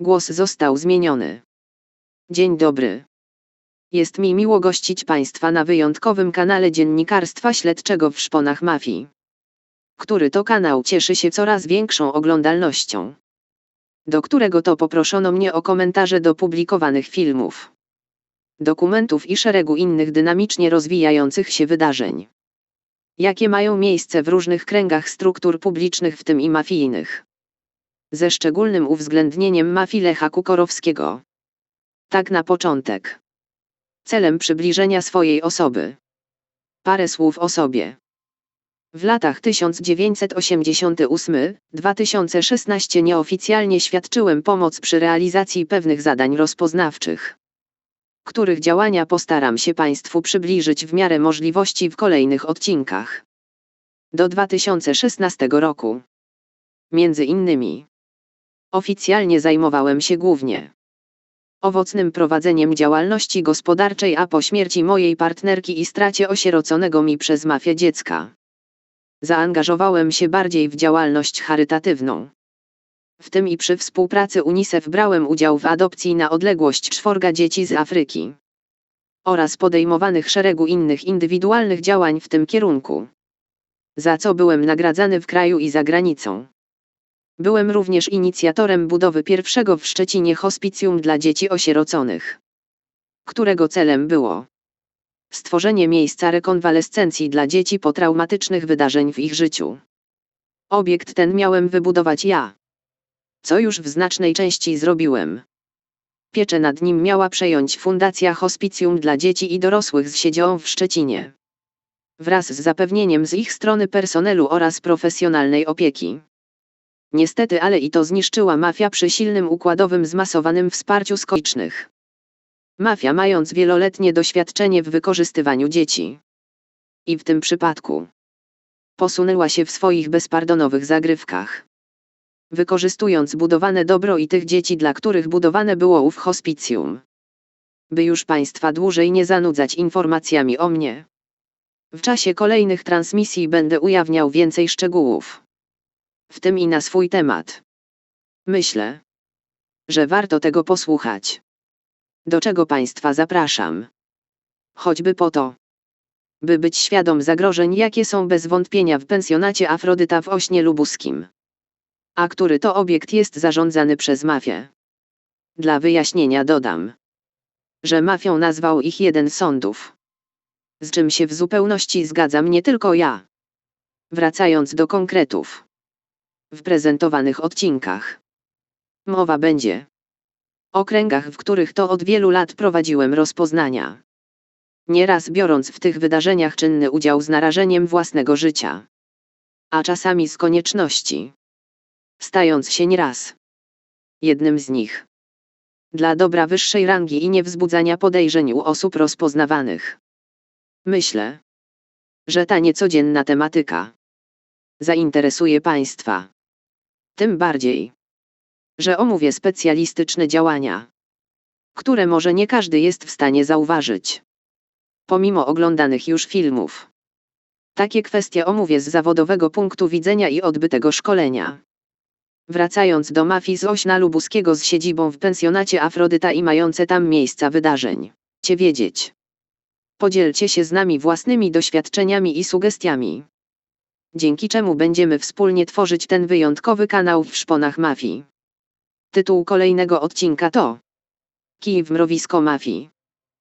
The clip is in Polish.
Głos został zmieniony. Dzień dobry. Jest mi miło gościć Państwa na wyjątkowym kanale dziennikarstwa śledczego w szponach mafii. Który to kanał cieszy się coraz większą oglądalnością. Do którego to poproszono mnie o komentarze do publikowanych filmów, dokumentów i szeregu innych dynamicznie rozwijających się wydarzeń. Jakie mają miejsce w różnych kręgach struktur publicznych, w tym i mafijnych. Ze szczególnym uwzględnieniem mafii Lecha Kukorowskiego. Tak na początek celem przybliżenia swojej osoby. Parę słów o sobie. W latach 1988-2016 nieoficjalnie świadczyłem pomoc przy realizacji pewnych zadań rozpoznawczych, których działania postaram się Państwu przybliżyć w miarę możliwości w kolejnych odcinkach. Do 2016 roku. Między innymi. Oficjalnie zajmowałem się głównie owocnym prowadzeniem działalności gospodarczej, a po śmierci mojej partnerki i stracie osieroconego mi przez mafię dziecka. Zaangażowałem się bardziej w działalność charytatywną. W tym i przy współpracy UNICEF brałem udział w adopcji na odległość czworga dzieci z Afryki. Oraz podejmowanych szeregu innych indywidualnych działań w tym kierunku. Za co byłem nagradzany w kraju i za granicą. Byłem również inicjatorem budowy pierwszego w Szczecinie hospicjum dla dzieci osieroconych, którego celem było stworzenie miejsca rekonwalescencji dla dzieci po traumatycznych wydarzeń w ich życiu. Obiekt ten miałem wybudować ja. Co już w znacznej części zrobiłem. Pieczę nad nim miała przejąć Fundacja Hospicjum dla Dzieci i Dorosłych z siedzibą w Szczecinie. Wraz z zapewnieniem z ich strony personelu oraz profesjonalnej opieki. Niestety ale i to zniszczyła mafia przy silnym układowym zmasowanym wsparciu skoicznych. Mafia mając wieloletnie doświadczenie w wykorzystywaniu dzieci. I w tym przypadku posunęła się w swoich bezpardonowych zagrywkach. Wykorzystując budowane dobro i tych dzieci, dla których budowane było ów hospicjum. By już Państwa dłużej nie zanudzać informacjami o mnie. W czasie kolejnych transmisji będę ujawniał więcej szczegółów w tym i na swój temat. Myślę, że warto tego posłuchać. Do czego Państwa zapraszam? Choćby po to, by być świadom zagrożeń, jakie są bez wątpienia w pensjonacie Afrodyta w Ośnie Lubuskim. A który to obiekt jest zarządzany przez mafię. Dla wyjaśnienia dodam, że mafią nazwał ich jeden sądów. Z czym się w zupełności zgadzam nie tylko ja. Wracając do konkretów w prezentowanych odcinkach. Mowa będzie o kręgach, w których to od wielu lat prowadziłem rozpoznania. Nieraz biorąc w tych wydarzeniach czynny udział z narażeniem własnego życia. A czasami z konieczności. Stając się nieraz jednym z nich. Dla dobra wyższej rangi i niewzbudzania podejrzeń u osób rozpoznawanych. Myślę, że ta niecodzienna tematyka zainteresuje Państwa. Tym bardziej, że omówię specjalistyczne działania, które może nie każdy jest w stanie zauważyć. Pomimo oglądanych już filmów. Takie kwestie omówię z zawodowego punktu widzenia i odbytego szkolenia. Wracając do mafii z Ośna Lubuskiego z siedzibą w pensjonacie Afrodyta i mające tam miejsca wydarzeń. Cię wiedzieć. Podzielcie się z nami własnymi doświadczeniami i sugestiami dzięki czemu będziemy wspólnie tworzyć ten wyjątkowy kanał w szponach mafii. Tytuł kolejnego odcinka to Kij w mrowisko mafii.